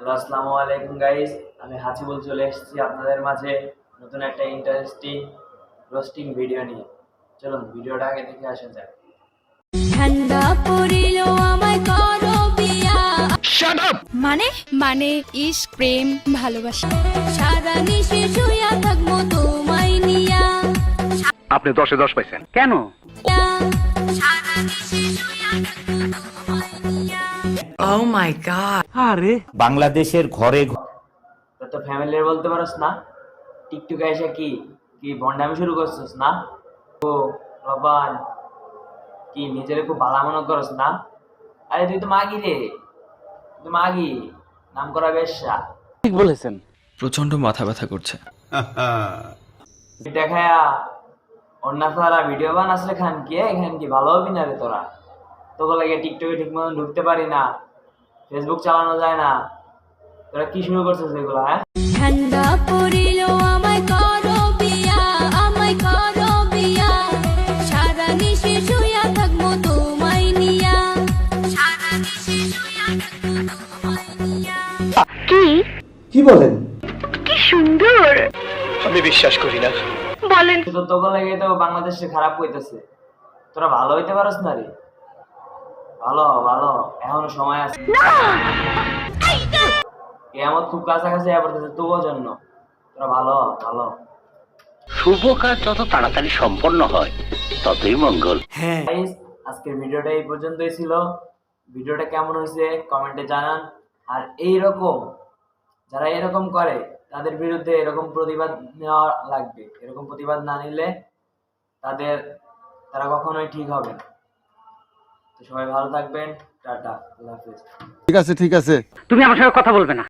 Hello আসসালামু আলাইকুম guys আমি হাসিবুল চলে এসেছি আপনাদের মাঝে নতুন একটা ইন্টারেস্টিং রোস্টিং ভিডিও নিয়ে। চলুন ভিডিওটা আগে দেখে আসা যাক। ঠান্ডা পড়িল আমায় করো বিয়া। মানে মানে ইস প্রেম ভালোবাসা। সারা নিশে শুয়া থাকব তোমায় নিয়া। আপনি দশে দশ পাইছেন। কেন? সারা নিশে শুয়া থাকব Oh my god. আরে। বাংলাদেশের ঘরে তো তো ফ্যামিলির বলতে পারোস না। টিকটুকে এসে কি কি ভন্ডামি শুরু করছিস না? ও রবান কি নিজের খুব ভালো মনে করস না? আরে তুই তো মাগি রে। তুই মাগি। নাম করা বেশ্যা। ঠিক বলেছেন। প্রচণ্ড মাথা ব্যথা করছে। দেখায়া অন্য সারা ভিডিও বানাসলে খান কি এখান কি ভালো হবি না রে তোরা। তোকে লাগে টিকটকে ঠিক মতন ঢুকতে পারি না। ফেসবুক চালানো যায় না। তোরা কি শুরু করছিস এগুলো হ্যাঁ? ঠান্ডা পড়িল আমায় করো বিয়া আমায় করো বিয়া। সারা নিশে শুয়া থাকব তোমায় নিয়া। সারা নিশে শুয়া থাকব তোমায় নিয়া। তো তোকে লাগে তো বাংলাদেশে খারাপ হইতেছে তোরা ভালো হইতে পারস না রে। ভালো ভালো। এখনও সময় আছে। কেমন খুব কাছাকাছি পড়তেছে তবুও জন্য। তোরা ভালো ভালো। শুভ কাজ যত তাড়াতাড়ি সম্পন্ন হয় ততই মঙ্গল। Guys, আজকের ভিডিওটা এই পর্যন্তই ছিল। ভিডিওটা কেমন হয়েছে কমেন্টে জানান। আর এই রকম যারা এরকম করে তাদের বিরুদ্ধে এরকম প্রতিবাদ নেওয়া লাগবে। এরকম প্রতিবাদ না নিলে তাদের তারা কখনোই ঠিক হবে না। সবাই ভালো থাকবেন টাটা আল্লাহ হাফিজ। ঠিক আছে ঠিক আছে। তুমি আমার সঙ্গে কথা বলবে না।